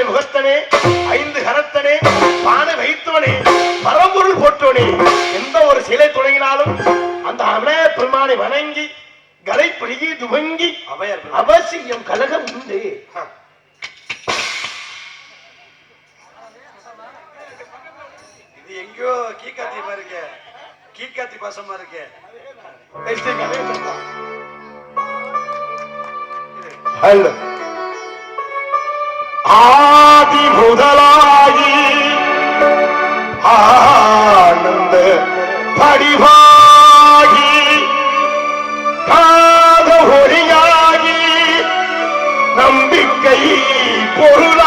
ஆணை முகத்தனே ஐந்து கரத்தனே பானை வைத்தவனே பரம்பொருள் போற்றவனே எந்த ஒரு சிலை தொடங்கினாலும் அந்த அமய பெருமானை வணங்கி கலை துவங்கி. அவசியம் கலகம் உண்டு. இது எங்கேயோ கீக்காத்தி இருக்கே கீக்காத்தி பாசமா இருக்கே. ஹலோ ஆதி முதலாகி ஆனந்த படிவாகி காத ஒளியாகி நம்பிக்கை பொருள்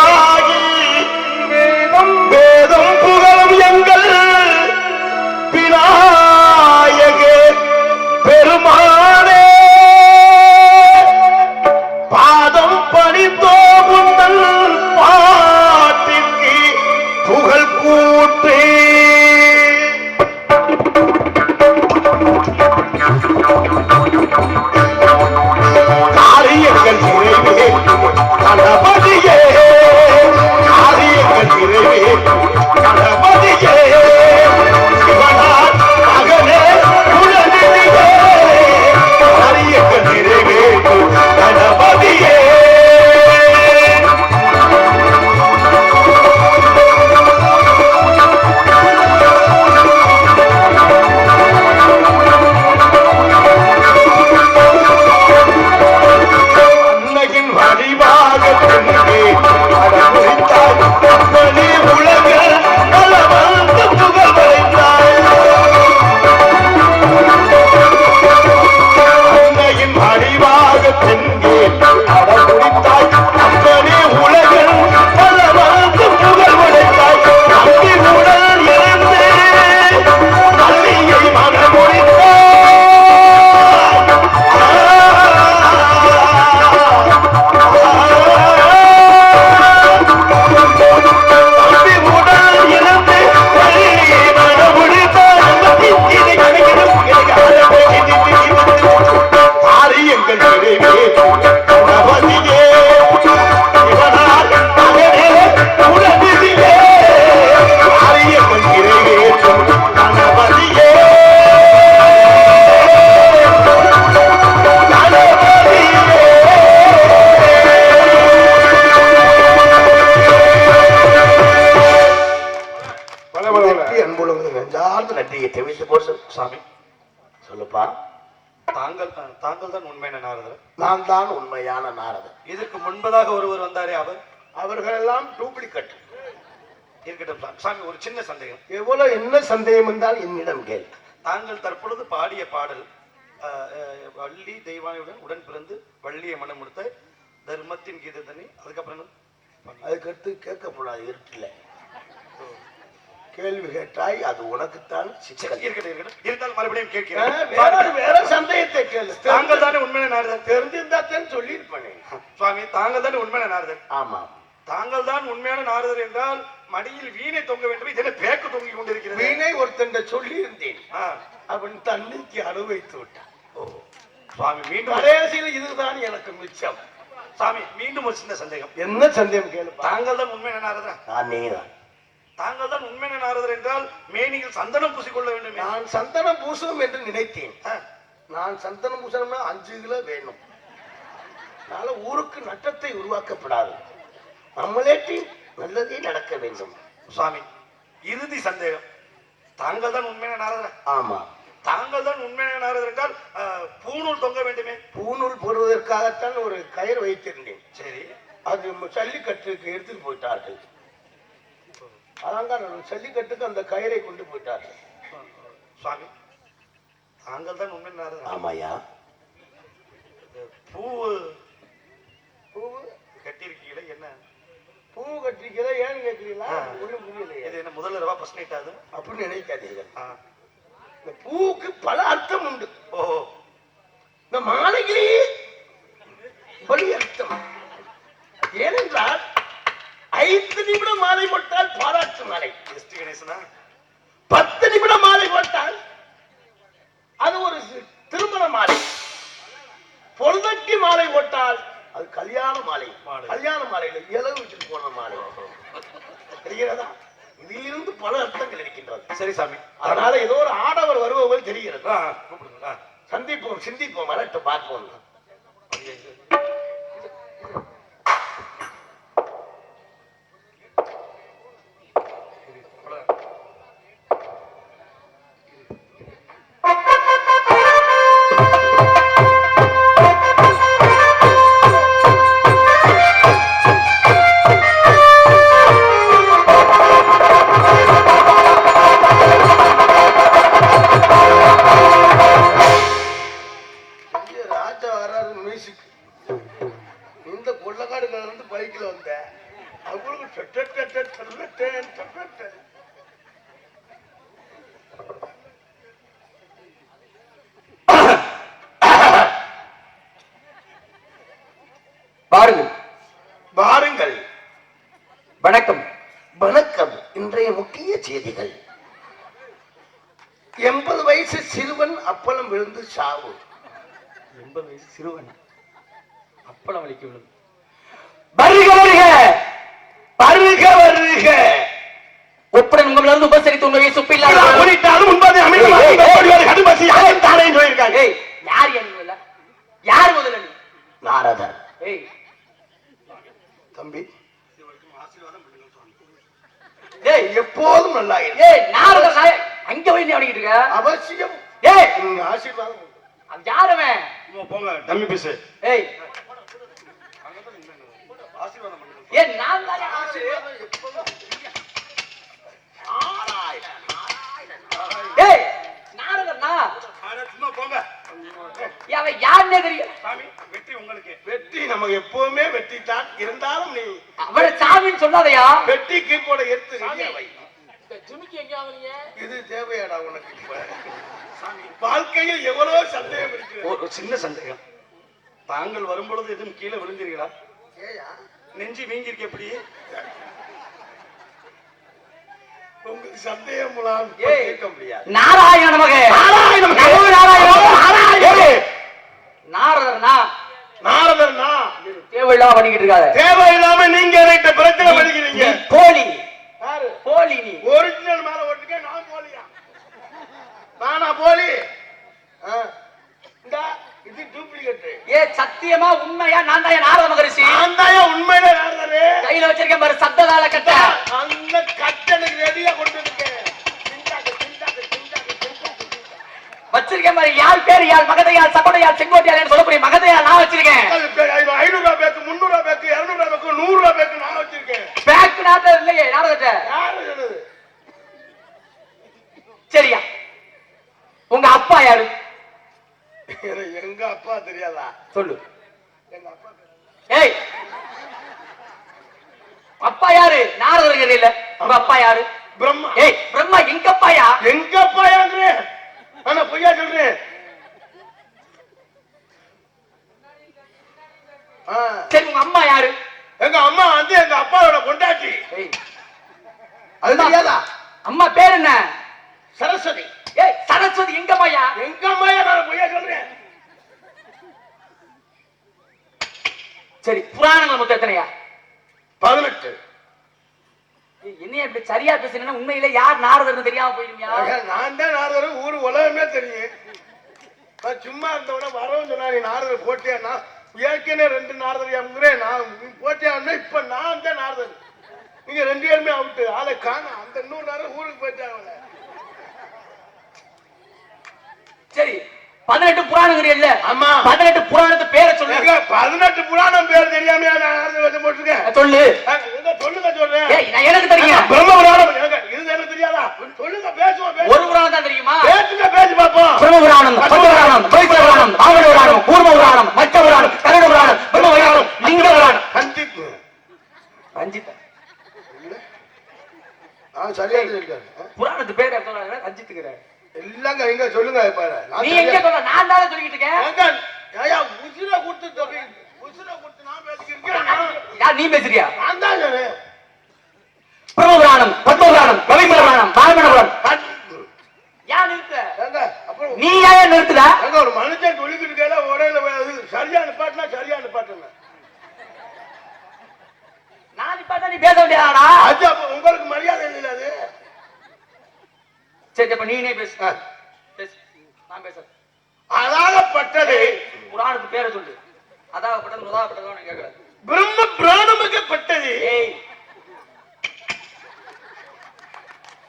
நெஞ்சார்ந்த நன்றியை தெரிவித்து போட்டு சாமி. சொல்லுப்பா. தாங்கள் தான் தாங்கள் தான் உண்மையான நாரதர். நான் தான் உண்மையான நாரதன் இதற்கு முன்பதாக ஒருவர் வந்தாரே அவர். அவர்களெல்லாம் டூப்ளிகேட் இருக்கட்டும் சாமி ஒரு சின்ன சந்தேகம். எவ்வளவு என்ன சந்தேகம் என்றால் என்னிடம் கேள். தாங்கள் தற்பொழுது பாடிய பாடல் வள்ளி தெய்வானையுடன் உடன் பிறந்து வள்ளியை மனம் முடித்த தர்மத்தின் கீதத்தனி அதுக்கப்புறம்? அதுக்கடுத்து கேட்கக்கூடாது இருட்டில். கேள்வி கேட்டாய் அது உனக்குத்தான் சிக்கல். இருந்தாலும் மறுபடியும் கேட்கிறேன் வேற வேற சந்தேகத்தை கேளு. தாங்கள் தானே உண்மையான நாரதர். தெரிஞ்சிருந்தாத்தான் சொல்லியிருப்பேனே. சுவாமி தாங்கள் தானே உண்மையான நாரதர். ஆமாம் தாங்கள் தான் உண்மையான நாரதர் என்றால் மடியில் வீணை தொங்க வேண்டும். இதென்ன பேக்கு தொங்கிக் கொண்டிருக்கிறது? வீணை ஒருத்தன் சொல்லி இருந்தேன். அவன் தண்ணிக்கு அனுபவித்து விட்டான். ஓ. சுவாமி மீண்டும் கடைசியில் இதுதான் எனக்கு மிச்சம். சாமி மீண்டும் ஒரு சின்ன சந்தேகம். என்ன சந்தேகம் கேளுப்பா தாங்கள் தான் உண்மையான நாரதர்? நான் நீதான். தாங்கள் தான் உண்மையான நாரதர் என்றால் மேனியில் சந்தனம் பூசிக்கொள்ள வேண்டும். நான் சந்தனம் பூசணும் என்று நினைத்தேன். நான் சந்தனம் பூசணும்னா அஞ்சு கிலோ வேணும். அதனால ஊருக்கு நட்டத்தை உருவாக்கப்படாது. நம்மளேட்டி நல்லதே நடக்க வேண்டும். சுவாமி இறுதி சந்தேகம். தாங்கள் தான் உண்மையான நாரதர்? ஆமா. தாங்கள் தான் உண்மையான நாரதர் என்றால் பூணூல் தொங்க வேண்டுமே. பூநூல் போடுவதற்காகத்தான் ஒரு கயிறு வைத்திருந்தேன். சரி. அது ஜல்லிக்கட்டுக்கு எடுத்துட்டு போயிட்டார்கள். அலங்காநல்லூர் ஜல்லிக்கட்டுக்கு அந்த கயிறை கொண்டு போயிட்டார்கள். சுவாமி தாங்கள் தான் உண்மையான நாரதர். ஆமாயா பூ பூ கட்டியிருக்கீங்களே என்ன? பூ கட்டிக்கிறத ஏன்னு கேட்கிறீங்களா. ஒண்ணும் புரியலையே. இது என்ன முதல் ரவா ஃபர்ஸ்ட் நைட் அது? அப்படின்னு நினைக்காதீர்கள். ஆ. இந்த பூவுக்கு பல அர்த்தம் உண்டு. ஓஹோ இந்த மாலையிலே பலி அர்த்தம். ஏனென்றால் ஐந்து நிமிடம் மாலை போட்டால் பாராட்டு மாலை. எஸ்டி கணேசனா? பத்து நிமிடம் மாலை போட்டால் அது ஒரு திருமண மாலை. பொருதட்டி மாலை போட்டால் அது கல்யாண மாலை. கல்யாண மாலையில இலவு வச்சுட்டு போன மாலை. தெரிகிறதா? இதிலிருந்து பல அர்த்தங்கள் இருக்கின்றது. சரி சாமி. அதனால ஏதோ ஒரு ஆடவர் வருபவர்கள் தெரிகிறது. சந்திப்போம் சிந்திப்போம் வரட்டு பார்ப்போம். ஏய். தம்பி. ஏய் எப்போதும் நல்லா. ஏய் நாரதர் நாய அங்க போய் நீ அடிக்கிட்டு இருக்க? அவசியம். ஏய். உங்க ஆசீர்வாதம். அது சும்மா போங்க டம்மி பீஸ். ஏய். ஏய் நான் தான் ஆசீர்வாதம். ஏய் ஆனா, சும்மா போங்க. அவன் யாருன்னே தெரியும் சாமி வெற்றி உங்களுக்கு. வெற்றி நமக்கு எப்பவுமே வெற்றி தான் இருந்தாலும் நீ அவனை சாமின்னு சொல்லாதயா? வெற்றி கீழ்கோட எடுத்து வெளியே வை. ஜிமிக்கு எங்க வாங்குறீங்க இது தேவையாடா உனக்கு இப்ப? வாழ்க்கையில் எவ்வளவு சந்தேகம் இருக்கு. ஒரு சின்ன சந்தேகம். தாங்கள் வரும்பொழுது எதுவும் கீழே விழுந்தீர்களா? நெஞ்சு வீங்கிருக்கு எப்படி? உங்களுக்கு சந்தேகம் நாராயண நமக நாராயண நமக. நமோ நாராயண நாராயண. ஏய், நாரதர்னா நாரதர்னா தேவையில்லாம பண்ணிக்கிட்டு இருக்காத தேவையில்லாம நீங்க என்கிட்ட பிரச்சனை நீ பண்ணிக்கிறீங்க போலி யாரு போலி நீ ஒரிஜினல் மேல ஓட்டுக்க நான் போலியா நானா போலி ஆ. இந்தா, இது டூப்ளிகேட் ஏ சத்தியமா உண்மையா நான் தான் நாரத மகரிஷி நான் தான் உண்மையில நாரதரு கையில வச்சிருக்கேன் பாரு சத்ததால கட்ட அந்த கட்டனுக்கு ரெடியா கொண்டு இருக்கேன் திண்டாக்கு, திண்டாக்கு, திண்டாக்கு, திண்டாக்கு, திண்டாக்கு. வச்சிருக்கேன் பாரு யார் மகதையார் சகோடையார் செங்கோட்டையார் சொல்லக்கூடிய மகதையார் நான் வச்சிருக்கேன். ஐநூறு ரூபாய் பேக்கு முந்நூறு ரூபாய் பேக்கு இருநூறு ரூபாய் பேக்கு நூறு ரூபாய் பேக்கு நான் வச்சிருக்கேன். பேக் நாட்ட இல்லையே சரியா. உங்க அப்பா யாரு? எங்க அப்பா தெரியாதா? சொல்லு. எங்க அப்பா. ஏய்! அப்பா யாரு? நாரதர் உங்க அப்பா யாரு? பிரம்மா. ஏய் பிரம்மா எங்க அப்பாயா எங்க அப்பா யாங்கிறேன் ஆனா பொய்யா சொல்றேன் சரி உங்க அம்மா யாரு? எங்க அம்மா வந்து எங்க அப்பாவோட கொண்டாட்டி அது தெரியாதா? அம்மா பேர் என்ன? சரஸ்வதி. ஏய் சரஸ்வதி எங்க அம்மாயா எங்க அம்மாயா நான் பொய்யா சொல்றேன். சரி புராணங்கள் மொத்தம் எத்தனையா? பதினெட்டு. என்னைய இப்படி சரியா பேசுனீங்கன்னா உண்மையில யார் நாரதர்னு தெரியாம போயிருமியா ஆக, நான் தான் நாரதர் ஊர் உலகமே தெரியும். நான் சும்மா இருந்தவன வரவும் சொன்னா நீ நாரதர் போட்டியா? நான் ஏற்கனவே ரெண்டு நாரதர் என்கிறேன் நான் நீ போட்டியான்னா இப்ப நான் தான் நாரதர். நீங்க ரெண்டு பேருமே அவுட்டு ஆளை காணோம் அந்த இன்னொரு நாரதர் ஊருக்கு போயிட்டாங்க சரி பதினெட்டு புராணங்கிறீல்ல ஆமா. பதினெட்டு புராணத்து பேரை சொல்லு. ஏங்க, பதினெட்டு புராணம் பேர் தெரியாம நான் போட்டிருக்கேன்? சொல்லு. சொல்லுங்க சொல்றேன். எனக்கு தெரியும் பிரம்ம புராணம் ஏங்க, இது எனக்கு தெரியாதா சொல்லுங்க பேசுவோம் பேசுவோம். ஒரு புராணம் தான் தெரியுமா பேசுங்க பேசி பார்ப்போம் பிரம்ம புராணம் பத்ம புராணம் பவித்திர புராணம் பாவன புராணம் கூர்ம புராணம் மச்ச புராணம் கருட புராணம் பிரம்ம புராணம் லிங்க புராணம் கண்டிப்பு ரஞ்சித் ஆ சரியா சொல்லிருக்காரு புராணத்து பேர் சொல்றாங்க ரஞ்சித்துக்கிற இல்லங்க எங்க சொல்லுங்க நான் நீ எங்க சொல்ற? நான் தானே சொல்லிட்டு இருக்கேன். ஏய்யா, உசிரை கொடுத்து சொல்லி உசிரை கொடுத்து நான் பேசிக்கிறேன் நான் யார் நீ பேசுறியா? நான் தான் சொன்னேன். பிரம்ம புராணம் பத்ம புராணம் பவித்திர புராணம் பாவன புராணம் கண்டிப்பு. யார் நிறுத்த அப்புறம் நீ ஏன் நிறுத்துற? ஏங்க, ஒரு மனுஷன் சொல்லிக்கிட்டு இருக்கையில உடையில சரியா நிப்பாட்டினா சரியா நிப்பாட்டுங்க. பேச வேண்டியதாடா அது உங்களுக்கு மரியாதை இல்லை அது? சரி அப்ப நீனே பேசு. பேசு நான் பேசுறேன் அதாகப்பட்டது புராணத்து பேரை சொல்லு. கேட்கறேன். பிரம்ம பிராணமுகப்பட்டது. ஏய்.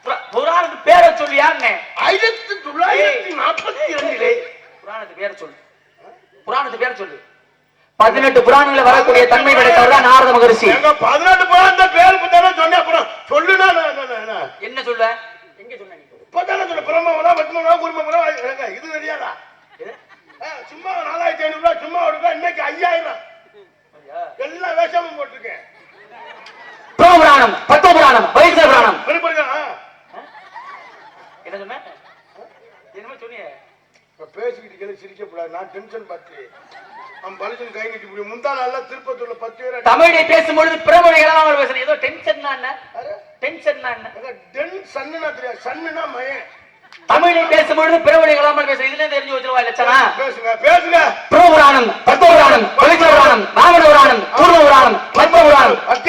புரா- புராணத்து பேரை சொல்லியான்னு ஆயிரத்தி தொள்ளாயிரத்தி நாற்பத்தி இரண்டிலே புராணத்து பேரை சொல்லு. புராணத்து பேரை சொல்லு. பதினெட்டு புராணங்கள வரக்கூடிய தன்மை படைத்தவர் தான் நாரத மகரிஷி. எங்க பதினெட்டு புறாந்த பேர் சொன்னேன் அப்புறம் சொல்லுனா. என்ன சொல்ல? எங்க சொன்ன நீ? இப்பதானே சொல்ல பிரம்மவனா பத்மவனா குருமவனா ஏங்க, இது தெரியாதா சும்மா நாலாயிரத்தி ஐநூறு ரூபாய் சும்மா ஒரு ரூபாய் இன்னைக்கு ஐயாயிரம்? எல்லா வேஷமும் போட்டிருக்கேன். புராணம் பத்ம புராணம் வைத்திய புராணம் என்ன சொன்ன? என்னமோ பேசிக்கிட்டு இருக்கேன்னு சிரிக்கக்கூடாது நான் டென்ஷன் பார்த்து. அவன் பலிசன் கை நீட்டி முடியும் முந்தா நாள்ல திருப்பத்தூர்ல பத்து பேர் தமிழை பேசும்பொழுது பிறமொழி இல்லாமல் பேசுறேன் ஏதோ டென்ஷன் என்ன? டென்ஷன் என்ன? டென் சன்னுனா தெரியாது. சன்னுனா மயன். தமிழை பேசும்பொழுது பிறமொழி இல்லாமல் பேசுறேன். இதுல தெரிஞ்சு வச்சிருவா லட்சணா பேசுங்க பேசுங்க. பிரம்ம புராணம் பத்ம புராணம் வைத்திய புராணம் ராவண புராணம் பூர்வ புராணம்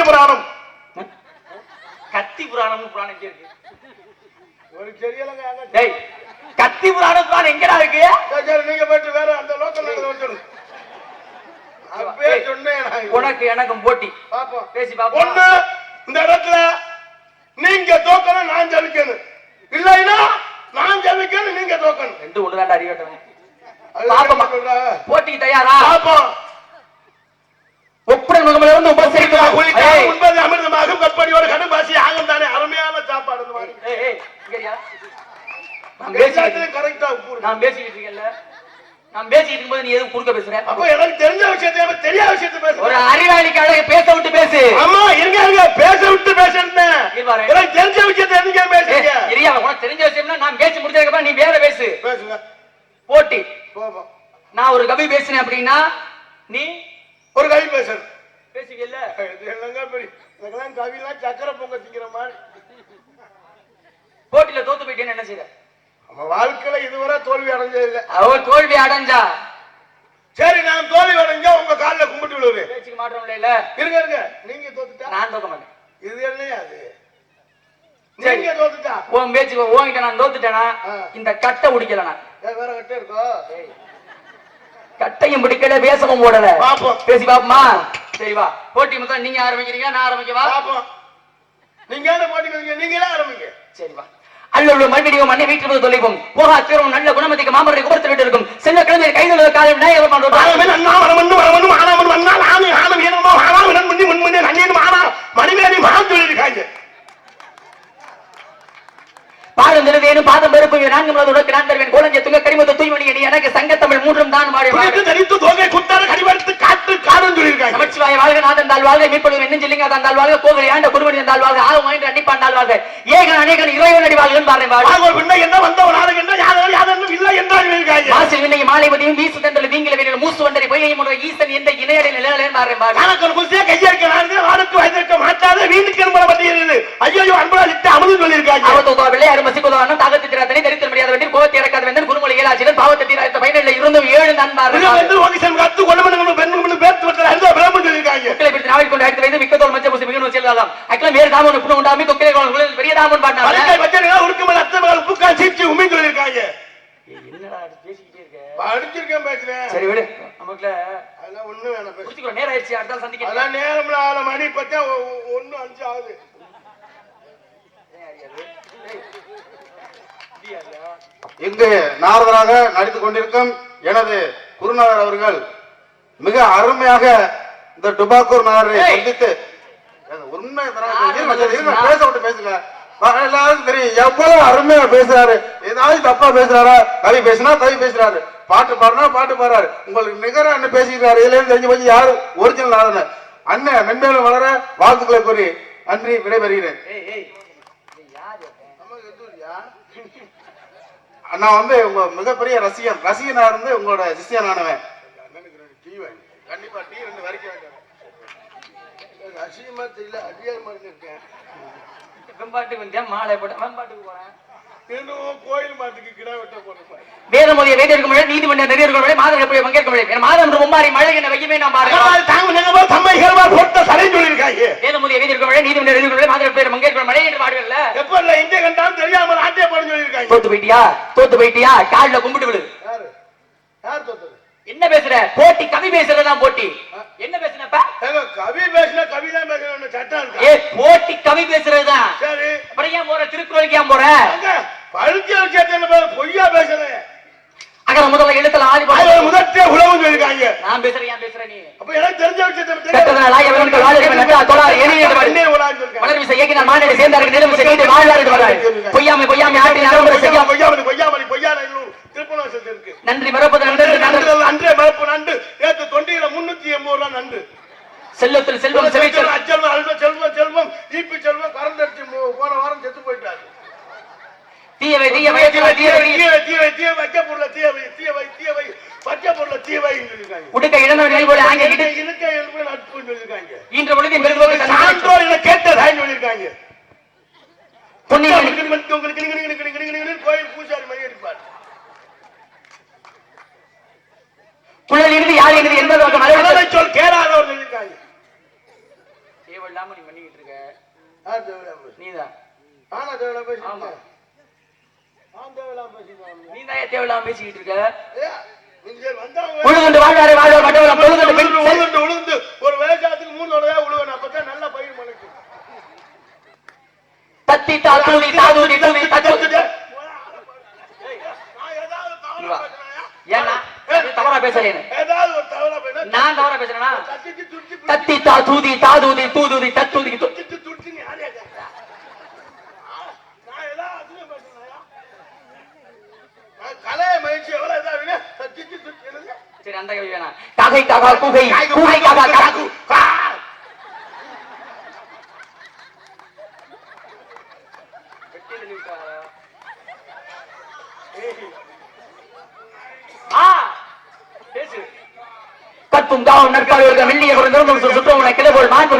புராணம் கத்தி புராணம் இருக்கு? ஒரு தெரியலங்க. டேய் கத்தி புராணம் புராணம் எங்கடா இருக்கு? நீங்க போயிட்டு வேற அந்த லோக்கல் சொன்னேன் நான். உனக்கு எனக்கும் போட்டி. பாப்போம். பேசி பாப்போம். ஒண்ணு இந்த இடத்துல நீங்க தோக்கணும் நான் ஜெயிக்கணும். இல்லைன்னா நான் ஜெயிக்கணும் நீங்க தோக்கணும். ரெண்டு பாப்போமா. என்ன சொல்ற? போட்டிக்கு தயாரா? பாப்போம் ஒப்புடன் முகமிலிருந்து உபசரிக்கலாம் உளிக்காக ஏய், உண்பது அமிர்தமாகும். கற்பனையோடு கடும்பாசி ஆகும் தானே அருமையான சாப்பாடு இந்த மாதிரி? நான் பேசிக்கிட்டு கரெக்டா. நான் இருக்கேன்ல. நான் பேசிக்கிட்டு இருக்கும்போது நீ எதுவும் குறுக்க பேசுற? அப்ப எனக்கு தெரிஞ்ச விஷயத்தை தெரியாத விஷயத்தை ஒரு பேசுறேன் அறிவாளிக்கு அழகு பேச விட்டு பேசு. ஆமா இருங்க இருங்க. பேச விட்டு பேசுறேன். எனக்கு தெரிஞ்ச விஷயத்தை ஏய், பேசுறீங்க இரியா உனக்கு தெரிஞ்ச நான் பேசி முடிச்சதுக்கு அப்புறம் நீ வேற பேசு. பேசுங்க. போட்டி. நான் ஒரு கவி பேசினேன் அப்படின்னா நீ ஒரு கவி பேசுறேன் பேசுவீல்ல இதெல்லாம் கவிலாம் சக்கரை பொங்க திங்கிற மாதிரி. போட்டியில தோத்து போயிட்டேன்னு என்ன செய்த? நம்ம வாழ்க்கையில இதுவரை தோல்வி அடைஞ்சது இல்ல தோல்வி அடைஞ்சா? சரி நான் தோல்வி அடைஞ்சா உங்க கால்ல கும்பிட்டு விழுவேன் பேச்சுக்கு மாற்றம் இல்ல இருங்க இருங்க. நீங்க தோத்துட்டா? நான் தோக்க மாட்டேன். இது என்னையா அது? நீங்க தோத்துட்டா? உன் பேச்சுக்கு உன்கிட்ட நான் தோத்துட்டேனா? ஆ. இந்த கட்டை வேற இருக்கோ கட்டையும் பிடிக்கல பேசவும் போடல. பேசி பாப்போமா? சரி வா. போட்டி மொத்தம் நீங்க ஆரம்பிக்கிறீங்க நான் ஆரம்பிக்கவா? பாப்போம். நீங்க போட்டுக்கிறீங்க நீங்களே ஆரம்பிங்க. சரி வா. அல்லொரு மறுபடியும் மண்ணை வீட்டில் தொலைப்போம். போகா தீரும் நல்ல குணமதிக்கு மாமரை குபர்த்து விட்டு இருக்கும் செல்ல கிழமை கைதல் காலம் விநாயகர் பாதம் பெருப்பு நான்கு மலர் உனக்கு நான் தருவேன். கோலஞ்ச துங்க கரிமத்த தூய்மணி நீ எனக்கு சங்கத்தமிழ் மூன்றும் தான் மாறி துணித்து தரித்து தோகை குத்தார கடிவடுத்து காட்டு காடுன்னு சொல்லியிருக்காங்க. நமச்சிவாய வாழ்க நாதன் தாழ் வாழ்க மீட்படும் என்ன சொல்லிங்க தான் தாழ் வாழ்க கோகை ஆண்ட குருமணி தாழ் வாழ்க ஆகும் வாய்ந்த அன்னிப்பான் தாழ் வாழ்க. ஏகன் அநேகன் இறைவன் அடி வாழ்கன் பாருங்க வாழ்க வாங்க ஒரு பிள்ளை என்ன வந்தவன் ஆளுங்க என்ன யாரும் யாரும் இல்லை என்றால் மாலை மதியம் வீசு தந்தல் வீங்கில வீரல் மூசு வண்டரை பொய்யை முறை ஈசன் எந்த இணையடை நிலையிலேன் பாருங்க கணக்கு குசியா கையெழுக்க நான்கு வானுக்கு மாட்டாத வீட்டுக்கு என்பதை பற்றி ஐயோ சொல்லியிருக்காங்க. வெள்ளை திராத்தனை தரித்திர முடியாத வேண்டி கோவத்தை இறக்காத வேந்தன் குருமொழி ஏழாச்சிடன் பாவத்தை தீராத்த பயனில் இருந்தும் ஏழு நான் பாருங்க வந்து ஓகே செல்வம் கத்து கொண்டு பெண்ணு பேர்த்து விட்டு அந்த பிரம்மன் சொல்லியிருக்காங்க. மக்களை பிடித்து நாவில் கொண்டு அடித்து வைத்து மிக்கதோல் மஞ்சள் பூசி மிகவும் செல்லலாம் அக்கலம் வேறு தாமன் புண்ணு உண்டாமி கொக்கிலே குழந்தை பெரிய தாமன் உருக்குமல் அத்தமகள் சீச்சு உண்மை சொல்லியிருக்காங்க. என்னடா பேசிக்கிட்டே இருக்க? அடிச்சிருக்கேன் பேசுறேன். சரி விடு. நமக்குல அதெல்லாம் ஒண்ணு வேணாம் நேரம் ஆயிடுச்சு அடுத்த நேரம்ல ஆள மணி பார்த்தா ஒண்ணு அஞ்சு ஆகுது இங்கு நாரதராக நடித்துக் கொண்டிருக்கும் எனது குருநாதர் அவர்கள் மிக அருமையாக இந்த டுபாக்கூர் நாரை. சந்தித்து உண்மை? பேச விட்டு பேசுங்க. எல்லாருக்கும் தெரியும். எவ்வளவு அருமையா பேசுறாரு. ஏதாவது தப்பா பேசுறாரா? கவி பேசினா கவி பேசுறாரு. பாட்டு பாடுனா பாட்டு பாடுறாரு. உங்களுக்கு நிகர அண்ணன் பேசிக்கிறாரு இதுல தெரிஞ்சு போச்சு யாரு? ஒரிஜினல் நாதன் அண்ணன் மென்மேலும் வளர வாழ்த்துக்களை கூறி நன்றி விடைபெறுகிறேன் ஏய் ஏய் ஏய், யார் இவன்? நான் வந்து உங்க மிகப்பெரிய ரசிகன் ரசிகனா இருந்து உங்களோட சிஷியனானவன். கண்டிப்பா டீ ரெண்டு வரைக்கும் வேண்டாம் அசிங்கமா தெரியல அதிகாரமா இருக்கேன். வெம்பாட்டுக்கு வந்தேன் மாலை போட்டேன் வெம்பாட்டுக்கு போறேன். வேதமொழிய வேதியர்கள் மழை நீதிமன்ற நெறியர்கள் மழை மாதம் போய் பங்கேற்க மழை என் மாதம் மும்மாறி மழை என்ன வையுமே நாம் பாருங்க தாங்க தம்மை சொல்லியிருக்காங்க வேதமொழிய வேதியர்கள் மழை நீதிமன்ற நெறியர்கள் மழை மாதம் பங்கேற்க மழை என்று பாடுவல்ல எப்ப இல்ல கண்டாலும் தெரியாம நாட்டே போட சொல்லியிருக்காங்க தோத்து போயிட்டியா? தோத்து போயிட்டியா? கால்ல கும்பிட்டு விடு யாரு? யார் தோத்தது? என்ன பேசுற? போட்டி கவி பேசுறதுதான் போட்டி. என்ன பேசுனப்ப கவி பேசினா கவி தான் பேசணும் சட்டம் ஏ போட்டி கவி பேசுறதுதான் சரி அப்புறம் ஏன் போற திருக்குறளுக்கு ஏன் போற என்ன பேச- பொய்யா பேசுறேன் அகர முதல்ல எழுத்துல ஆதி அது ஒரு முதற்றே உழவுன்னு சொல்லியிருக்காங்க நான் பேசுறேன் ஏன் பேசுற நீ அப்ப எனக்கு தெரிஞ்ச விஷயத்தை வாழ்வதற்கு நன்றா தோழர் எளிய என்று பாடு. என்ன உலான்னு சொல்லிருக்காங்க மலர் விசை. பொய்யாமை பொய்யாமை ஆட்டி நரம்பு திருப்பணம் இருக்கு நன்றி மறப்பது நன்றி நன்றி. நண்டு செல்வத்தில் செல்வம் அச்செல்வம் அல்வ செல்வம் செல்வம் ஈப்பி செல்வம் போன வாரம் செத்து போயிட்டாரு தீயவை தீயவை தீயவை தீவை தீவை வைக்க பொருள தீவை வைக்க பொருள தீவை சொல்லிருக்காங்க உடுக்க இழந்தவன் நிலை போல ஆங்கிட்டு இருக்க எழுப்பு நட்புன்னு சொல்லிருக்காங்க இன்ற பொழுது பெருந்தோடு சான்றோர் என கேட்டதான்னு சொல்லிருக்காங்க பொன்னியின் உங்களுக்கு கோயில் பூசாரி மாதிரி இருப்பார் குழல் இறுதி யார் இறுதி எந்த பக்கம் அதனை சொல் கேளாதவர் தேவையில்லாம நீ பண்ணிக்கிட்டு இருக்க. நீதான் நானா தேவையில்லாம பேசிக்கிட்டு இருக்க? உழுதுண்டு வாழ்வாரு வாழ்வார் மற்றவர்கள் பொழுதுண்டு உழுந்து, ஒரு விவசாயத்துக்கு மூணு தடவை உழுவணும் அப்பதான் நல்ல பயிர் முளைக்கும் தத்தி தாத்தூதி தாதூதி தூதி தத்தூதி நான் ஏதாவது இங்க வா. தவறா பேசுனாயா? ஏன்னா நீ தவறா பேசலேன்னு ஏதாவது ஒரு தவறா பேசினா நான் தவறா பேசுறேனா தட்டிச்சு துடிச்சு தத்தி தாதூதி தாதூதி தூதூதி தத்தூதி து- துடிச்சு துடிச்சுன்னு யாரையா கேட்டா? நான் ஏதாவது அதிகம் பேசுனாயா? நான் கலையை எவ்வளவு இதா இருக்கு? தட்டிச்சு துடிச்சு என்னது? சரி அந்த கேள்வி வேணாம் காகை காகா கூகை கூகை காகா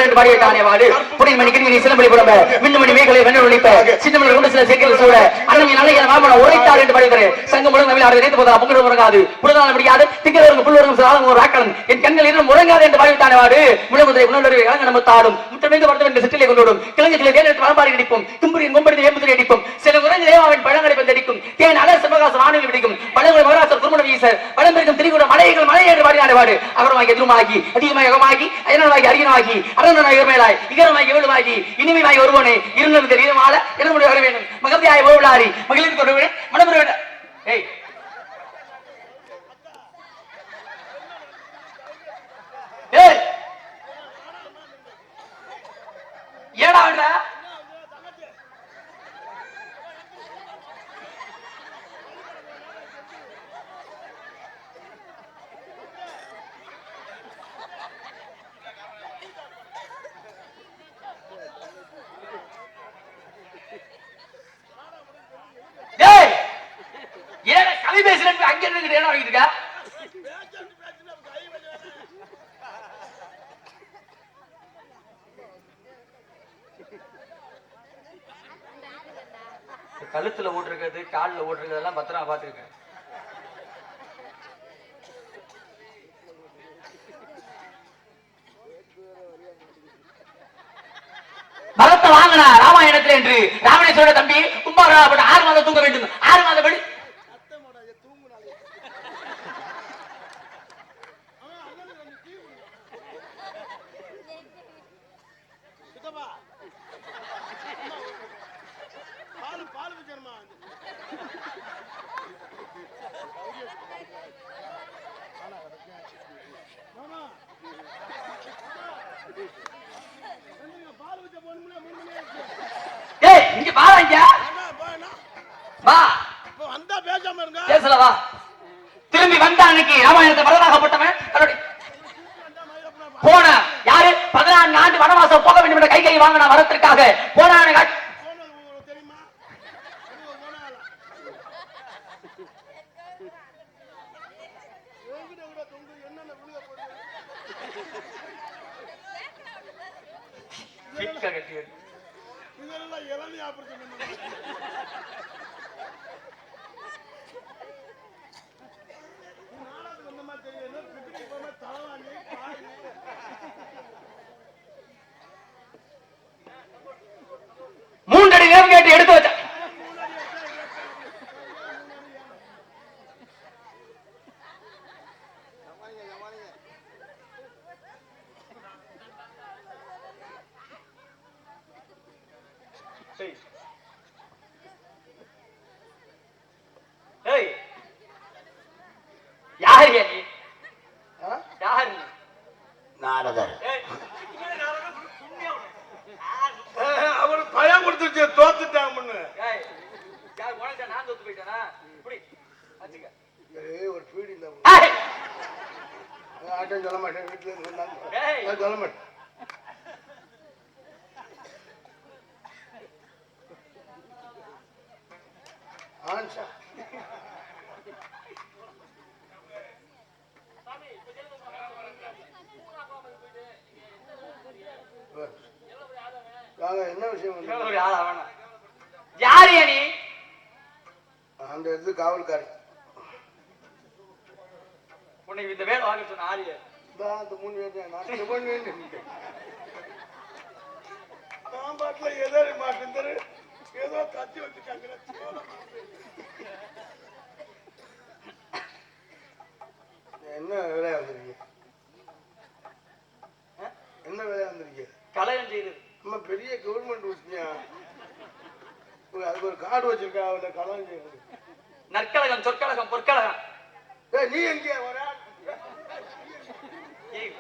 கிளபோல் பாடிய என்று வாடு. புனித மணி கிருமி சிலம்படி புறம்ப மின்னுமணி மேகலை வெண்ண ஒழிப்ப. சின்னமணி கொண்டு சில சேர்க்கல சூட. அண்ணன் நல்ல மாமன உரைத்தார் என்று பாடுகிறேன் சங்கம் முழங்க தமிழ் ஆடு நினைத்து போதா பொங்கல் முறங்காது புரதான முடியாது திங்கள் புல் சாதம் ஒரு ஆக்களம். என் கண்கள் இன்னும் முறங்காது என்று பாடிவிட்டானே வாடு. முழமுதிரை உணர்வு கலங்க நம்ம தாடும் முற்றமைந்து வருத்தம் என்று சிற்றிலை கொண்டோடும் கிழங்கு சில தேர்தல் எடுத்து வளம்பாடி அடிப்போம் தும்புரின் மும்படி ஏம்புதிரை அடிப்போம் தேவாவின் பழங்களை பந்தடிக்கும் தேன் அலர் சிவகாசம் ஆணையில் பிடிக்கும் பழங்கள் மகராசர் திருமண வீசர் பழம்பெருக்கும் திரிகுட மலைகள் மலை என்று பாடினாடு வாடு அகரமாகி எதிருமாகி அதிகமாகி அகமாகி அயனமாகி அரியனமாகி அரணனாய் இருமேலாய் இகரமாகி எவ்வளவாகி இனிமையாய் ஒருவனே இருந்தது தெரியுமால என்னுடைய வர வேண்டும். மகத்தியாய் ஓவிலாரி மகளிர் ஒரு மனமுறை ஏய் ஏய் ஏடா விடுற டேய் ஏடா கவி பேசுறேன் அங்க இருந்து ஏடா வாங்கிட்டு இருக்க கழுத்துல ஓட்டுருக்கிறது காலில் ஓட்டிருக்கிறது எல்லாம் பத்திரமா பார்த்துருக்கேன். பலத்தை வாங்கினா ராமாயணத்துல என்று ராமணேஸ்வரோட தம்பி கும்பாராபட்ட ஆறு மாதம் தூங்க வேண்டும். ஆறு மாதம் படி ஏய் இங்க பாரு இங்க வா வந்தா பேசாம இருங்க. திரும்பி வந்த அன்னைக்கு ராமாயணத்தை வரதாகப்பட்டவன் தன்னுடைய போன யாரு? பதினான்கு ஆண்டு வனவாசம் போக வேண்டும் என்ற கை கை வாங்கின வரத்திற்காக போன தெரியுமா கட்டி இதெல்லாம் இளநீ ஆபரேஷன் ஏய். ஏய் யார் யா நீ ஆ? யார் நீ நாரதர் ஏய் அஹ், அவனுக்கு பயம் கொடுத்துச்சு தோத்துட்டாங்கன்னு ஏய் யார் உனக்கு நான் தோத்து போயிட்டேனா இப்படி வச்சுக்க ஏய், ஒரு பீடி இந்த ஏய் ஆட்டம் சொல்ல மாட்டேன் வீட்டுல இருந்து வந்தாங்க. ஏய். நான் சொல்ல மாட்டேன் ஆன்சா வாங்க என்ன விஷயம் வந்து? ஒரு ஆளா வேணாம் யார் நீ? அந்த இடத்து காவல்காரி. உன்னை இந்த வேலை வாங்க சொன்ன இதான் அந்த மூணு தான். நான் பாட்டுல ஏதோ மாட்டேன் ஏதோ கத்தி வச்சுட்டாங்க என்ன வேலையா வந்திருக்கீங்க? என்ன வேலையா வந்திருக்கீங்க? கலகம் செய்தது நம்ம பெரிய கவர்மெண்ட் விஷயம் அதுக்கு ஒரு கார்டு வச்சிருக்கா அவளை செய்யறது. நற்கழகம் சொற்கழகம் பொற்கழகம். நீ எங்கேயா வர? ஏய்,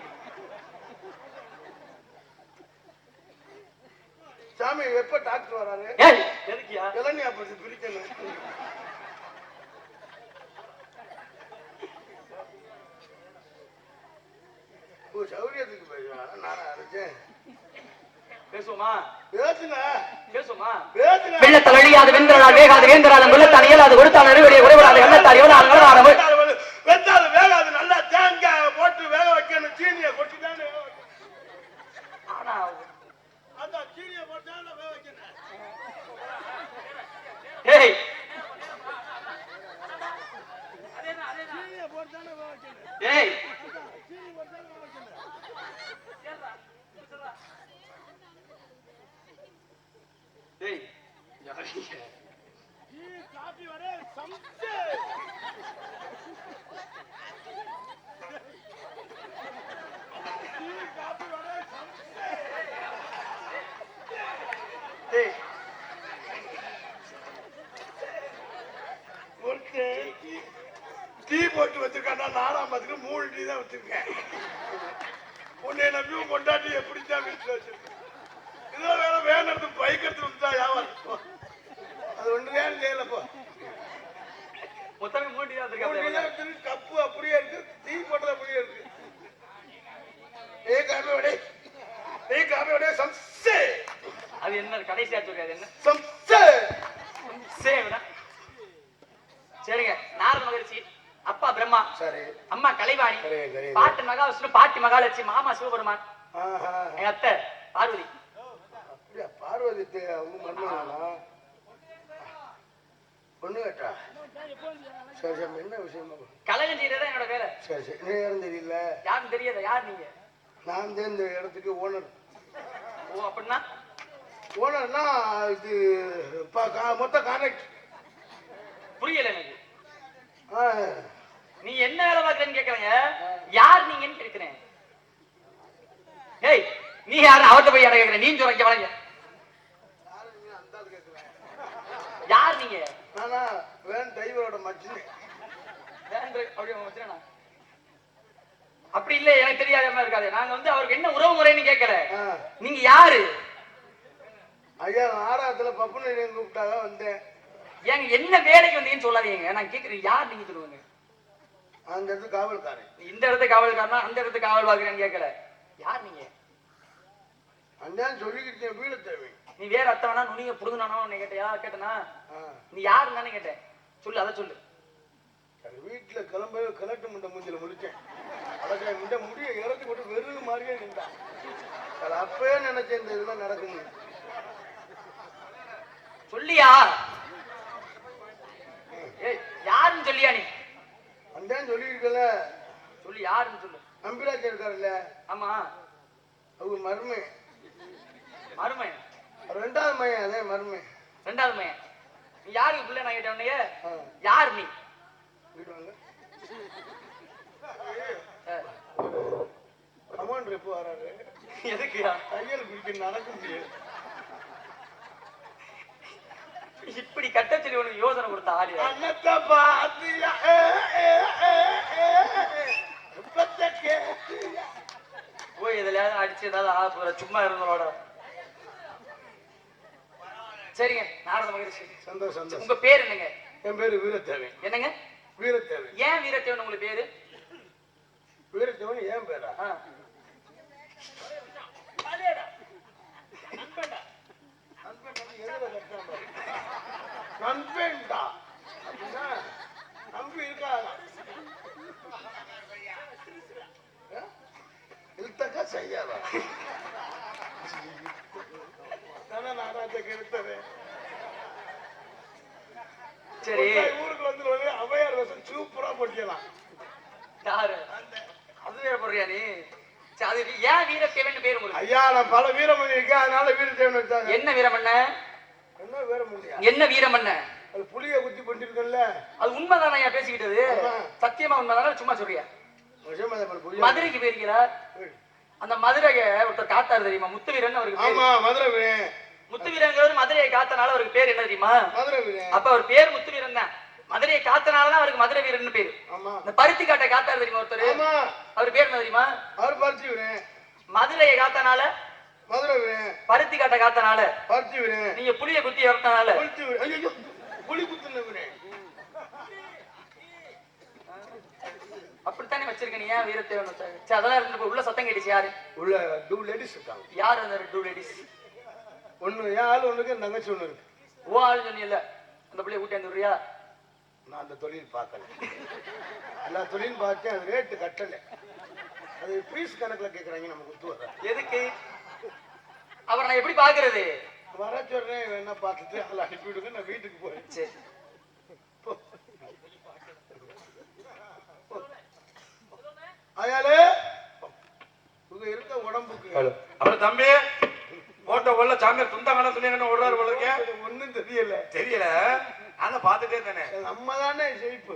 சாமி எப்ப டாக்டர் வராரு? எதுக்கியா? இளநீ அப்படி பிரிக்கணும். சௌரியத்துக்கு போயிடுவான் நானா அரைச்சேன். பேசுவோமா? பேசுங்க. பேசுவோமா? பேசுங்க. வெள்ளத்தால் அழியாது வென்றலால் வேகாது வேந்தராலும் வெள்ளத்தான் இயலாது கொடுத்தால் அறுவடை குறைவடாது எண்ணத்தால் எவ்வளவு நலனானவு வெந்தாலும் வேகாது நல்லா தேங்காய் போட்டு வேக வைக்கணும் சீனியை கொட்டிட்டானே வேக வைக்கணும். ஆனா அதான் சீனியை போட்டாலும் வேக வைக்கணும் ஏய் சீனியை போட்டாலும் வேக வைக்கணும் ஏய் சீனி போட்டாலும் வேக வைக்கணும் ஏய் டீ காபி வர சம்சே டீ காபி வர சம்சே ஏய் ஒருத்தன் டீ- டீ போட்டு வச்சிருக்காண்டா நாலாம் பத்துக்கு மூணு டீ தான் வச்சிருக்கேன் உன்னை நம்பி உன் கொண்டாட்டி எப்படி தான் வீட்டில் வச்சிருக்கேன் இதெல்லாம் வேற வேணும் பைக் எடுத்து வந்துட்டா வியாபாரம் அது ஒன்று வேணும் செய்யலப்போ மொத்தமே மூணு தான் மூணு டீ தான் வச்சிருக்காப்ல. வச்சிருக்கு கப்பு அப்படியே இருக்கு டீ போட்டது அப்படியே இருக்கு ஏ காபி வடை ஏ காபி வடை சம்சே அது என்ன கடைசியா சொல்றது என்ன சம்சே சேவனா சரிங்க நாரத மகரிஷி அப்பா பிரம்மா சரி அம்மா கலைவாணி சரி, சரி. பாட்டு மகாவிஷ்ணு பாட்டி மகாலட்சுமி மாமா சிவபெருமான். எங்க அத்தை பார்வதி. பார்வதி பொண்ணு கேட்டா? சரி சரி என்ன விஷயமா? கலகம் செய்யறதா என்னோட வேலை. சரி சரி. நீ யாரும் தெரியல? யாரும் தெரியாத? யார் நீங்க? நான் தான் இந்த இடத்துக்கு ஓனர். ஓ அப்படின்னா? ஓனர்னா இது மொத்த கான்ட்ராக்ட். புரியல எனக்கு. நீ என்ன வேலை பார்க்கறேன்னு கேக்குறேங்க? யார் நீங்கன்னு கேக்குறேன். ஏய் நீ யாரு? அவர்கிட்ட போய் யாரை கேக்குற? நீ சொல்ல வளங்க. யார் நீங்க? வேன் டிரைவரோட மச்சினு. அப்படி இல்ல எனக்கு தெரியாத மாதிரி இருக்காது. நாங்க வந்து அவருக்கு என்ன உறவு முறைன்னு கேட்கல. நீங்க யாரு? ஐயா நாடகத்துல பப்புனு கூப்பிட்டாங்க வந்தேன். ஏங்க என்ன வேலைக்கு வந்தீங்கன்னு சொல்லாதீங்க. நான் கேக்குறேன் யார் நீங்க சொல்லுவாங்க? அந்த இடத்துக்கு காவல்காரன். இந்த இடத்துக்கு காவல்காரனா? அந்த இடத்துக்கு காவல் பார்க்கறேன்னு கேட்கல. யார் நீங்க? அந்தான் சொல்லிக்கிட்டேன் வீடு தேவை. நீ வேற அத்தவனா நுனிய புடுங்கினானோ கேட்டியா கேட்டனா. நீ யாருன்னு கேட்டேன். சொல்லு அதை சொல்லு. வீட்டுல கிளம்பவே கிளட்டு முண்டை மூஞ்சில முடிச்சேன் அடக்கா முண்டை முடிய இறக்கி போட்டு வெறுது மாதிரியே நின்றான். அது அப்பவே நினைச்சேன் இந்த இதெல்லாம் நடக்கும் சொல்லியா? யாருன்னு சொல்லியா நீ அந்தான் சொல்லியிருக்கல சொல்லு யாருன்னு சொல்லு. நம்பிராஜ் இருக்காருல்ல? ஆமா. அவங்க மருமை. மருமை. ரெண்டாவது மையம் அதே மருமை. ரெண்டாவது மையன். நீ யாருக்கு பிள்ளை நான் கேட்ட உடனே ஆ. யார் நீ? கமாண்டர் எப்போ வராரு? எதுக்குயா? தையல் பிடிக்க நடக்க முடியாது. இப்படி கட்ட சொல்லி உனக்கு யோசனை கொடுத்த ஆளு அன்னத்தை போய் எதுலயாவது அடிச்சு ஏதாவது ஆக போற சும்மா இருந்தோட சரிங்க நாரத சந்தோஷம் சந்தோஷம். உங்க பேர் என்னங்க? என் பேரு வீரத்தேவன். என்னங்க? வீரத்தேவன். ஏன் வீரத்தேவன் உங்களுக்கு பேரு? வீரத்தேவன் ஏன் பேரா ஆ. நண்பேண்டா அப்படின்னா நம்பி இருக்காங்க இழுத்தக்கா செய்யாதா தானே நாராஜ கெடுத்தது சரி ஊருக்கு வந்து வந்து அவையார் வேஷம் சூப்பரா போட்டியலாம் யாரு அது வேற போடுறியா நீ சரி, அது ஏன் வீரத்தேவன் பேர் உங்களுக்கு ஐயா நான் பல வீரமணி இருக்கேன் அதனால வீரத்தேவன் வச்சாங்க என்ன? என்ன வீரமணியா என்ன வீரமண்ண அது புளிய குத்தி பண்ணிருக்கல அது உண்மைதானே ஐயா பேசிக்கிட்டது. சத்தியமா உண்மைதானே சும்மா சொல்றியா? மதுரைக்கு போயிருக்கிறார் அந்த மதுரைய ஒருத்தர் காத்தாரு தெரியுமா? முத்துவீரன் அவருக்கு ஆமா மதுரை முத்துவீரங்கிறவர் மதுரையை காத்தனால அவருக்கு பேர் என்ன தெரியுமா? அப்ப அவர் பேர் முத்துவீரன் தான். மதுரையை காத்தனாலதான் அவருக்கு மதுரை வீரன் பேரு இந்த பருத்தி காட்டை காத்தாரு தெரியுமா ஒருத்தர்? அவர் பேர் என்ன தெரியுமா? அவர் மதுரையை காத்தனால மதுரை பருத்தி காட்டை காத்தனால. வீரன் நீங்க புளிய குத்தி ஐயோ புளி குத்துன அப்படித்தானே வச்சிருக்க நீ? ஏன் வீரத்தேவன் அதெல்லாம் இருந்து உள்ள சத்தம் கேட்டுச்சு யாரு? உள்ள டூ லேடிஸ் இருக்காங்க. யாரு அந்த டூ லேடிஸ் ஒண்ணு என் ஆள் ஒண்ணுக்கு என் தங்கச்சி ஒண்ணு இருக்கு. ஓ ஆளு சொன்னியல்ல அந்த பிள்ளைய கூட்டி நான் அந்த தொழில் பார்க்கல. எல்லா தொழிலும் பார்த்தேன் அது ரேட்டு கட்டல. அது பீஸ் கணக்குல கேக்குறாங்க நம்ம குத்து எதுக்கு? அவரை நான் எப்படி பாக்குறது வர சொல்றேன் வேணா பார்த்துட்டு அதில் அனுப்பி விடுங்க நான் வீட்டுக்கு போறேன் சரி. அயாலே இவங்க இருக்க உடம்புக்கு. அப்புறம் தம்பி உள்ள சாமியார் துண்டமான துணியங்கன்னு ஓடுறாரு போல இருக்கேன் ஒன்னும் தெரியல. தெரியல. நாங்க பாத்துட்டே தானே நம்ம தானே ஜெயிப்பு.